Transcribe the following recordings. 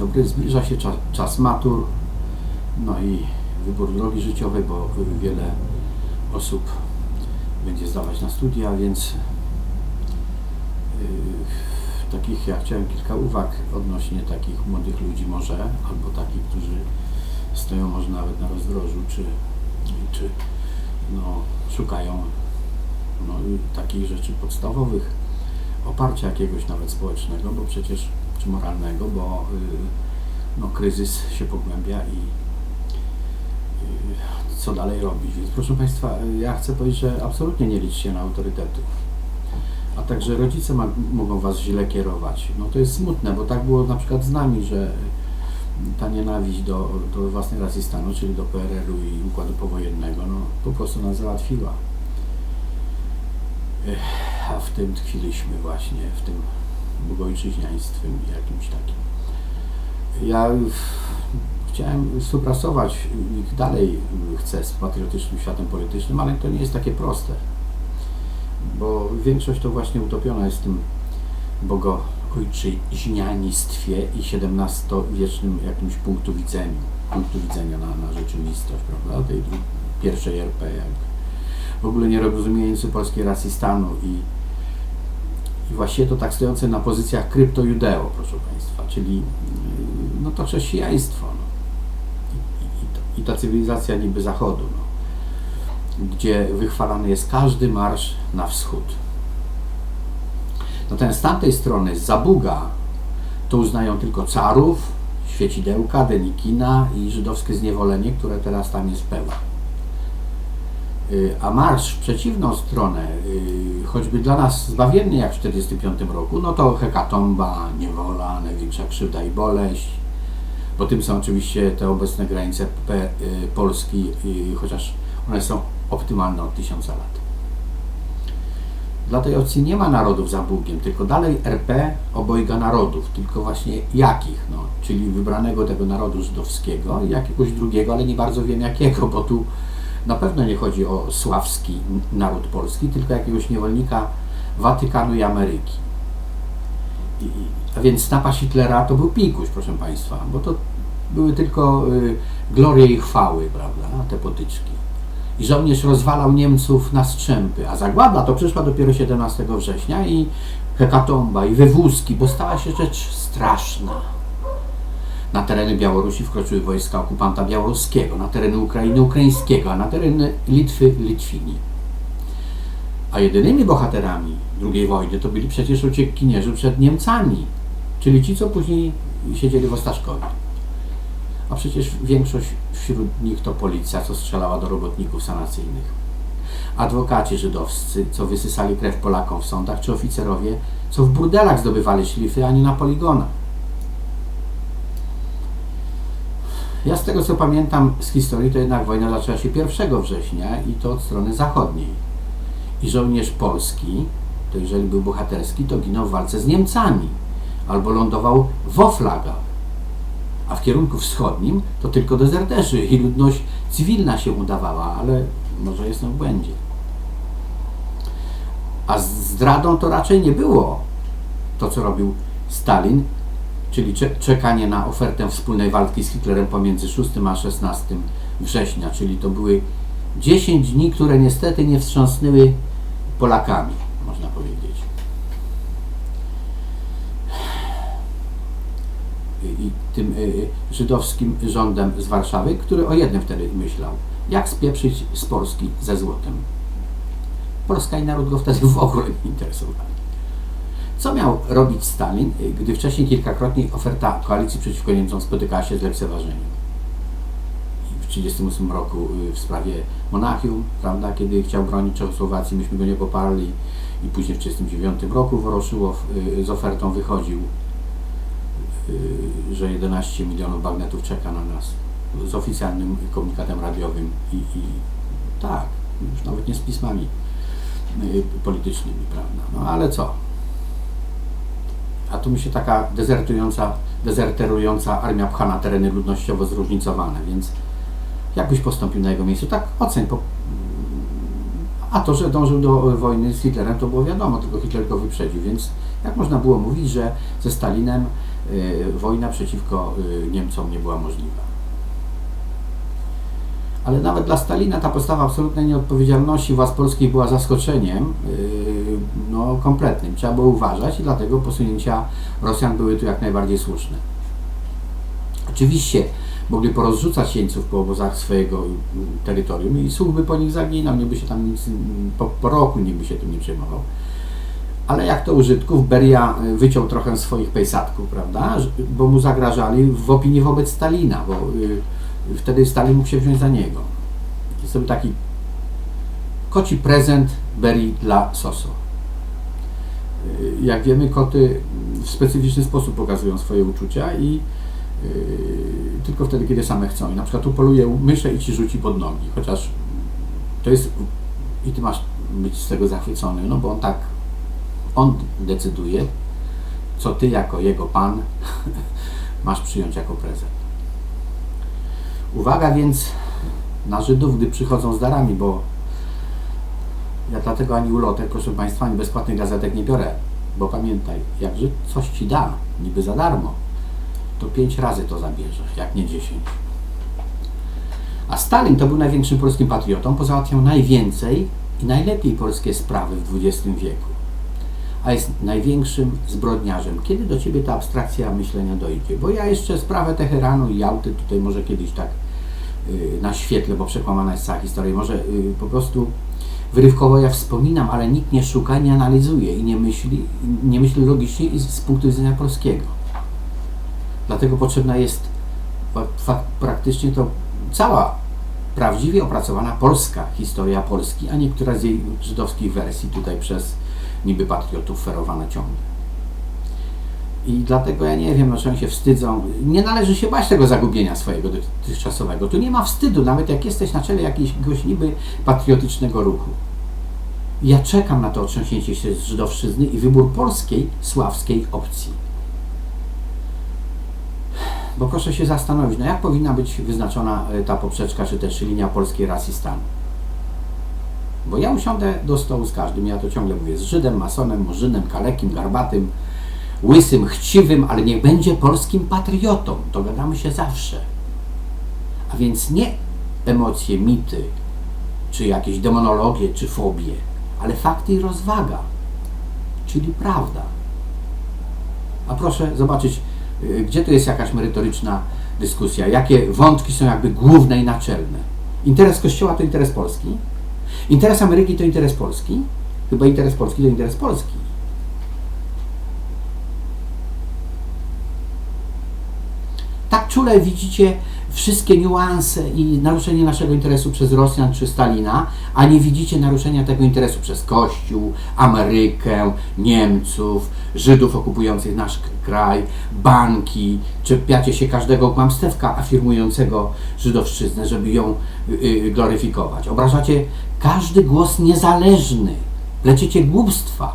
dobry. Zbliża się czas, czas matur, no i wybór drogi życiowej, bo wiele osób będzie zdawać na studia, więc yy, takich, ja chciałem kilka uwag odnośnie takich młodych ludzi może, albo takich, którzy stoją może nawet na rozdrożu, czy, czy no, szukają no, takich rzeczy podstawowych, oparcia jakiegoś nawet społecznego, bo przecież, czy moralnego, bo yy, no, kryzys się pogłębia i yy, co dalej robić. Więc proszę Państwa, ja chcę powiedzieć, że absolutnie nie licz się na autorytety. A także rodzice ma, mogą Was źle kierować. No to jest smutne, bo tak było na przykład z nami, że ta nienawiść do, do własnej racji stanu, czyli do PRL-u i układu powojennego, no po prostu nas załatwiła. Ech, A w tym tkwiliśmy właśnie, w tym bogojczyźniaństwie jakimś takim. Ja chciałem współpracować dalej chcę z patriotycznym światem politycznym, ale to nie jest takie proste, bo większość to właśnie utopiona jest w tym bogoojczyźnianistwie i XVII-wiecznym jakimś punktu widzenia, punktu widzenia na, na rzeczywistość, prawda, tej pierwszej RP, jak w ogóle nie rozumiejący polskiej racji stanu i, i właściwie to tak stojące na pozycjach krypto-judeo, proszę Państwa, czyli yy, no to chrześcijaństwo, no. I, i, i ta cywilizacja niby zachodu, no. gdzie wychwalany jest każdy marsz na wschód. Natomiast z tamtej strony, z Zabuga, to uznają tylko carów, świecidełka, Denikina i żydowskie zniewolenie, które teraz tam jest pełne. Y, A marsz w przeciwną stronę, y, choćby dla nas zbawienny jak w 1945 roku, no to hekatomba, niewola, największa krzywda i boleść, bo tym są oczywiście te obecne granice y, Polski, chociaż one są optymalne od tysiąca lat. Dla tej opcji nie ma narodów za Bugiem, tylko dalej RP obojga narodów, tylko właśnie jakich, no, czyli wybranego tego narodu żydowskiego i jakiegoś drugiego, ale nie bardzo wiem jakiego, bo tu na pewno nie chodzi o sławski naród polski, tylko jakiegoś niewolnika Watykanu i Ameryki. I, a więc snapa Hitlera to był pikuś, proszę Państwa, bo to były tylko y, glorie i chwały, prawda, te potyczki. I żołnierz rozwalał Niemców na strzępy, a zagłada to przyszła dopiero 17 września i hekatomba, i wywózki, bo stała się rzecz straszna. Na tereny Białorusi wkroczyły wojska okupanta białoruskiego, na tereny Ukrainy ukraińskiego, a na tereny Litwy Litwini. A jedynymi bohaterami II wojny to byli przecież uciekinierzy przed Niemcami, czyli ci, co później siedzieli w Ostaszkowie. A przecież większość wśród nich to policja, co strzelała do robotników sanacyjnych. Adwokaci żydowscy, co wysysali krew Polakom w sądach, czy oficerowie, co w burdelach zdobywali szlify, a nie na poligonach. Ja z tego co pamiętam z historii, to jednak wojna zaczęła się 1 września i to od strony zachodniej. I żołnierz polski, to jeżeli był bohaterski, to ginął w walce z Niemcami albo lądował w Oflagach. A w kierunku wschodnim to tylko dezerterzy i ludność cywilna się udawała, ale może jestem w błędzie. A zdradą to raczej nie było to, co robił Stalin, czyli cze- czekanie na ofertę wspólnej walki z Hitlerem pomiędzy 6 a 16 września, czyli to były 10 dni, które niestety nie wstrząsnęły Polakami, można powiedzieć. I tym y, żydowskim rządem z Warszawy, który o jednym wtedy myślał, jak spieprzyć z Polski ze złotem. Polska i naród go wtedy w ogóle nie interesowali. Co miał robić Stalin, y, gdy wcześniej kilkakrotnie oferta koalicji przeciwko Niemcom spotykała się z lekceważeniem? W 1938 roku y, w sprawie Monachium, prawda, kiedy chciał bronić Czechosłowacji, myśmy go nie poparli i później w 1939 roku Woroszyłow y, z ofertą wychodził, że 11 milionów bagnetów czeka na nas z oficjalnym komunikatem radiowym i, i tak, już nawet nie z pismami politycznymi, prawda, no ale co? A tu mi się taka dezertująca, dezerterująca armia pcha na tereny ludnościowo zróżnicowane, więc jakbyś postąpił na jego miejscu, tak oceń. Po... A to, że dążył do wojny z Hitlerem, to było wiadomo, tylko Hitler go wyprzedził, więc jak można było mówić, że ze Stalinem y, wojna przeciwko y, Niemcom nie była możliwa. Ale nawet dla Stalina ta postawa absolutnej nieodpowiedzialności władz polskich była zaskoczeniem yy, no, kompletnym. Trzeba było uważać i dlatego posunięcia Rosjan były tu jak najbardziej słuszne. Oczywiście mogli porozrzucać jeńców po obozach swojego terytorium i Such by po nich zaginął, nie by się tam nic, po, po roku nikt by się tym nie przejmował. Ale jak to użytków, Beria y, wyciął trochę swoich pejsatków, prawda, bo mu zagrażali w opinii wobec Stalina, bo yy, wtedy Stalin mógł się wziąć za niego. Jest to taki koci prezent Berii dla Soso. Y, jak wiemy, koty w specyficzny sposób pokazują swoje uczucia i yy, tylko wtedy, kiedy same chcą. I na przykład tu poluje myszę i ci rzuci pod nogi, chociaż to jest i ty masz być z tego zachwycony, no bo on tak, on decyduje, co ty jako jego pan masz przyjąć jako prezent. Uwaga więc na Żydów, gdy przychodzą z darami, bo ja dlatego ani ulotek, proszę Państwa, ani bezpłatnych gazetek nie biorę, bo pamiętaj, jak Żyd coś Ci da, niby za darmo, to pięć razy to zabierze, jak nie dziesięć. A Stalin to był największym polskim patriotą, pozałatwiał najwięcej i najlepiej polskie sprawy w XX wieku, a jest największym zbrodniarzem. Kiedy do Ciebie ta abstrakcja myślenia dojdzie? Bo ja jeszcze sprawę Teheranu i Jałty tutaj może kiedyś tak na świetle, bo przekłamana jest cała historia. Może y, po prostu wyrywkowo ja wspominam, ale nikt nie szuka, nie analizuje i nie myśli, nie myśli logicznie i z punktu widzenia polskiego. Dlatego potrzebna jest praktycznie to cała prawdziwie opracowana polska historia Polski, a nie która z jej żydowskich wersji tutaj przez niby patriotów ferowana ciągle. I dlatego ja nie wiem, dlaczego się wstydzą. Nie należy się bać tego zagubienia swojego dotychczasowego. Tu nie ma wstydu, nawet jak jesteś na czele jakiegoś niby patriotycznego ruchu. Ja czekam na to otrząśnięcie się z żydowszczyzny i wybór polskiej, sławskiej opcji. Bo proszę się zastanowić, no jak powinna być wyznaczona e, ta poprzeczka, czy też linia polskiej racji stanu. Bo ja usiądę do stołu z każdym, ja to ciągle mówię, z Żydem, masonem, murzynem, kalekim, garbatym, łysym, chciwym, ale niech będzie polskim patriotą. Dogadamy się zawsze. A więc nie emocje, mity, czy jakieś demonologie, czy fobie, ale fakty i rozwaga, czyli prawda. A proszę zobaczyć, y, gdzie tu jest jakaś merytoryczna dyskusja, jakie wątki są jakby główne i naczelne. Interes Kościoła to interes Polski, interes Ameryki to interes Polski, chyba interes Polski to interes Polski. tak czule widzicie wszystkie niuanse i naruszenie naszego interesu przez Rosjan czy Stalina, a nie widzicie naruszenia tego interesu przez Kościół, Amerykę, Niemców, Żydów okupujących nasz kraj, banki, czepiacie się każdego kłamstewka afirmującego żydowszczyznę, żeby ją yy, gloryfikować. Obrażacie każdy głos niezależny, pleciecie głupstwa,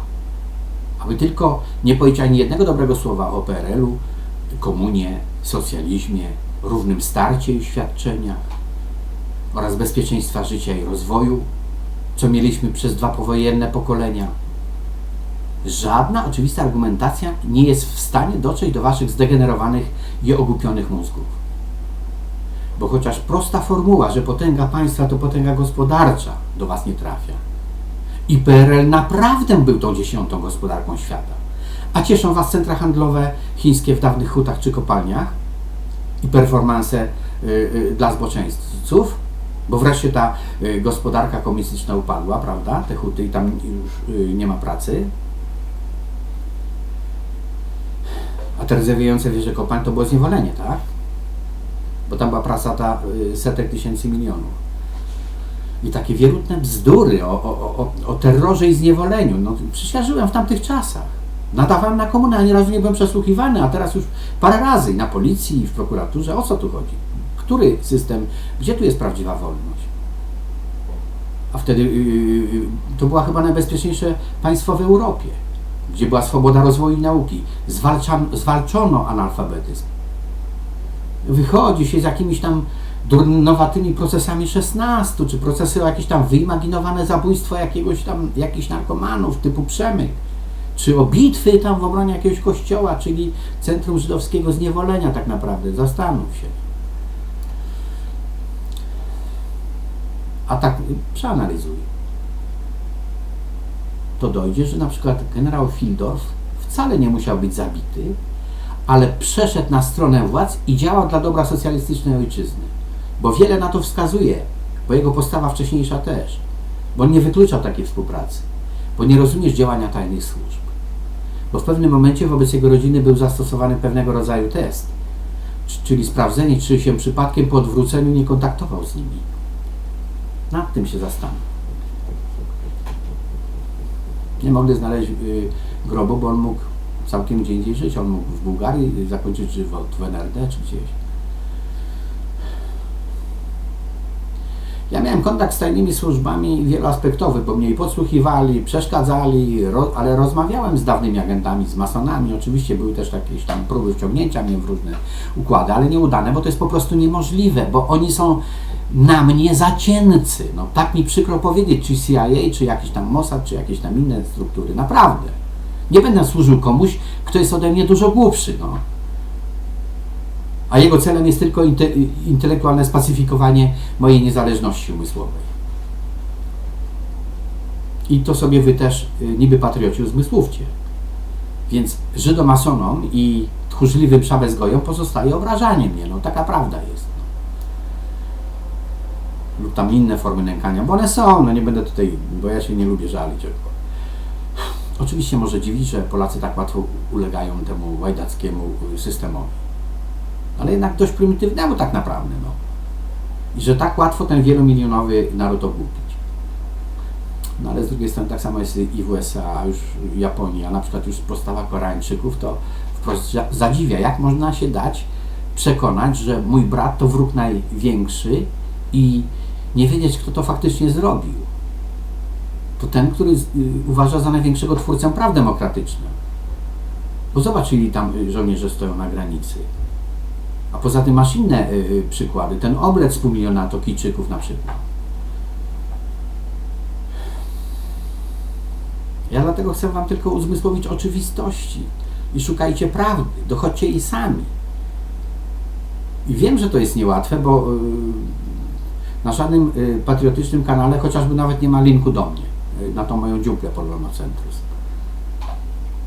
aby tylko nie powiedzieć ani jednego dobrego słowa o PRL-u, komunie, socjalizmie, równym starcie i świadczeniach oraz bezpieczeństwa życia i rozwoju, co mieliśmy przez dwa powojenne pokolenia. Żadna oczywista argumentacja nie jest w stanie dotrzeć do Waszych zdegenerowanych i ogłupionych mózgów. Bo chociaż prosta formuła, że potęga państwa to potęga gospodarcza, do Was nie trafia. I PRL naprawdę był tą dziesiątą gospodarką świata. A cieszą Was centra handlowe chińskie w dawnych hutach czy kopalniach i performanse y, y, dla zboczeńców, bo wreszcie ta y, gospodarka komunistyczna upadła, prawda? Te huty i tam już nie ma pracy. A te rdzewiejące wieże kopalń to było zniewolenie, tak? Bo tam była praca ta setek tysięcy milionów. I takie wierutne bzdury o, o, o, o terrorze i zniewoleniu. No, przecież w tamtych czasach. Nadawałem na komunę, ani razu nie byłem przesłuchiwany, a teraz już parę razy na policji i w prokuraturze. O co tu chodzi? Który system, gdzie tu jest prawdziwa wolność? A wtedy yy, to była chyba najbezpieczniejsze państwo w Europie, gdzie była swoboda rozwoju i nauki. Zwalczam, zwalczono analfabetyzm. Wychodzi się z jakimiś tam durnowatymi procesami 16, czy procesy o jakieś tam wyimaginowane zabójstwo jakiegoś tam, jakichś narkomanów typu Przemyk czy o bitwy tam w obronie jakiegoś kościoła, czyli centrum żydowskiego zniewolenia tak naprawdę. Zastanów się. A tak przeanalizuj. To dojdzie, że na przykład generał Fildorf wcale nie musiał być zabity, ale przeszedł na stronę władz i działał dla dobra socjalistycznej ojczyzny. Bo wiele na to wskazuje, bo jego postawa wcześniejsza też. Bo on nie wykluczał takiej współpracy, bo nie rozumiesz działania tajnych służb. Bo w pewnym momencie wobec jego rodziny był zastosowany pewnego rodzaju test, czyli sprawdzenie, czy się przypadkiem po odwróceniu nie kontaktował z nimi. Nad tym się zastanów. Nie mogli znaleźć y, grobu, bo on mógł całkiem gdzie indziej żyć. On mógł w Bułgarii zakończyć żywot, w NRD czy gdzieś. Ja miałem kontakt z tajnymi służbami wieloaspektowy, bo mnie podsłuchiwali, przeszkadzali, ro, ale rozmawiałem z dawnymi agentami, z masonami. Oczywiście były też jakieś tam próby wciągnięcia mnie w różne układy, ale nieudane, bo to jest po prostu niemożliwe, bo oni są na mnie zacięcy. No, tak mi przykro powiedzieć, czy CIA, czy jakiś tam Mossad, czy jakieś tam inne struktury. Naprawdę. Nie będę służył komuś, kto jest ode mnie dużo głupszy. No. A jego celem jest tylko inte, intelektualne spacyfikowanie mojej niezależności umysłowej. I to sobie wy też y, niby patrioci uzmysłówcie. Więc Żydomasonom i tchórzliwym szabezgojom pozostaje obrażanie mnie. No taka prawda jest. No. Lub tam inne formy nękania, bo one są, no nie będę tutaj, bo ja się nie lubię żalić. Oczywiście może dziwić, że Polacy tak łatwo ulegają temu łajdackiemu systemowi ale jednak dość prymitywnemu tak naprawdę. No. I że tak łatwo ten wielomilionowy naród ogłupić. No ale z drugiej strony tak samo jest i w USA, już w Japonii, a na przykład już postawa Koreańczyków to wprost zadziwia, jak można się dać przekonać, że mój brat to wróg największy i nie wiedzieć, kto to faktycznie zrobił. To ten, który y, uważa za największego twórcę praw demokratycznych. Bo zobaczyli tam żołnierze stoją na granicy. A poza tym masz inne y, przykłady. Ten oblet z pół miliona Tokijczyków na przykład. Ja dlatego chcę Wam tylko uzmysłowić oczywistości. I szukajcie prawdy. Dochodźcie jej sami. I wiem, że to jest niełatwe, bo y, na żadnym y, patriotycznym kanale chociażby nawet nie ma linku do mnie, y, na tą moją dziuplę Polonocentrum.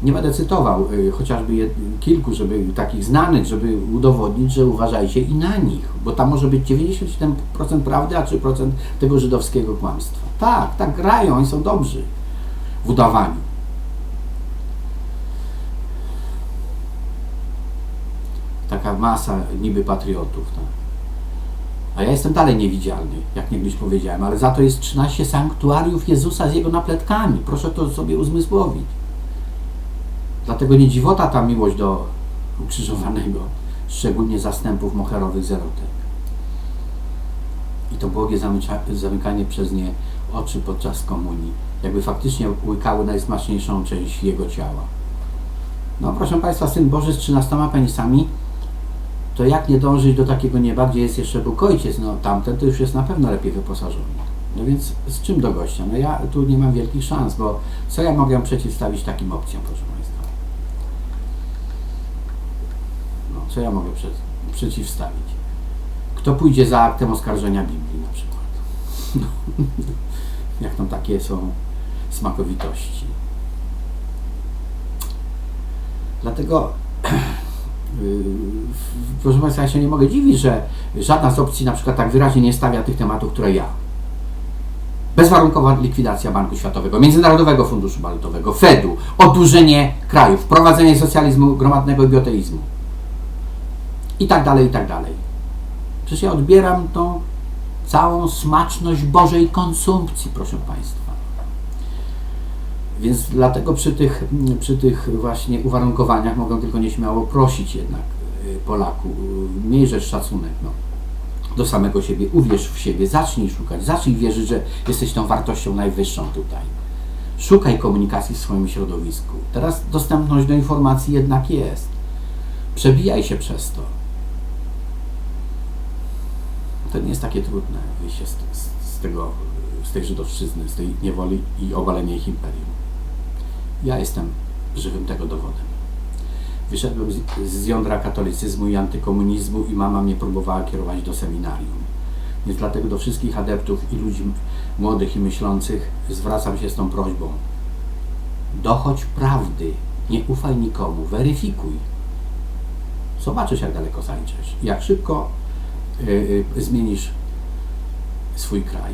Nie będę cytował y, chociażby jed, kilku, żeby takich znanych, żeby udowodnić, że uważajcie i na nich, bo tam może być 97% prawdy, a 3% tego żydowskiego kłamstwa. Tak, tak grają, oni są dobrzy w udawaniu. Taka masa niby patriotów. Tak. A ja jestem dalej niewidzialny, jak niegdyś powiedziałem, ale za to jest 13 sanktuariów Jezusa z jego napletkami. Proszę to sobie uzmysłowić. Dlatego nie dziwota ta miłość do ukrzyżowanego, szczególnie zastępów moherowych zerotek. I to błogie zamykanie przez nie oczy podczas komunii, jakby faktycznie łykały najsmaczniejszą część jego ciała. No proszę Państwa, Syn Boży z trzynastoma penisami, to jak nie dążyć do takiego nieba, gdzie jest jeszcze Bóg Ojciec? No tamten to już jest na pewno lepiej wyposażony. No więc z czym do gościa? No ja tu nie mam wielkich szans, bo co ja mogę przeciwstawić takim opcjom, proszę Państwa? Co ja mogę przed, przeciwstawić? Kto pójdzie za aktem oskarżenia Biblii na przykład? Jak tam takie są smakowitości. Dlatego, yy, proszę Państwa, ja się nie mogę dziwić, że żadna z opcji na przykład tak wyraźnie nie stawia tych tematów, które ja. Bezwarunkowa likwidacja Banku Światowego, Międzynarodowego Funduszu Walutowego, Fedu, oddłużenie krajów, wprowadzenie socjalizmu gromadnego i bioteizmu i tak dalej, i tak dalej. Przecież ja odbieram tą całą smaczność Bożej konsumpcji, proszę Państwa. Więc dlatego przy tych, przy tych właśnie uwarunkowaniach mogę tylko nieśmiało prosić jednak y, Polaku, y, miejże szacunek no, do samego siebie, uwierz w siebie, zacznij szukać, zacznij wierzyć, że jesteś tą wartością najwyższą tutaj. Szukaj komunikacji w swoim środowisku. Teraz dostępność do informacji jednak jest. Przebijaj się przez to to nie jest takie trudne wyjście z, z, z, tego, z tej żydowszczyzny, z tej niewoli i obalenie ich imperium. Ja jestem żywym tego dowodem. Wyszedłem z, z jądra katolicyzmu i antykomunizmu i mama mnie próbowała kierować do seminarium. Więc dlatego do wszystkich adeptów i ludzi młodych i myślących zwracam się z tą prośbą. Dochodź prawdy, nie ufaj nikomu, weryfikuj. Zobaczysz, jak daleko zajdziesz, jak szybko zmienisz swój kraj.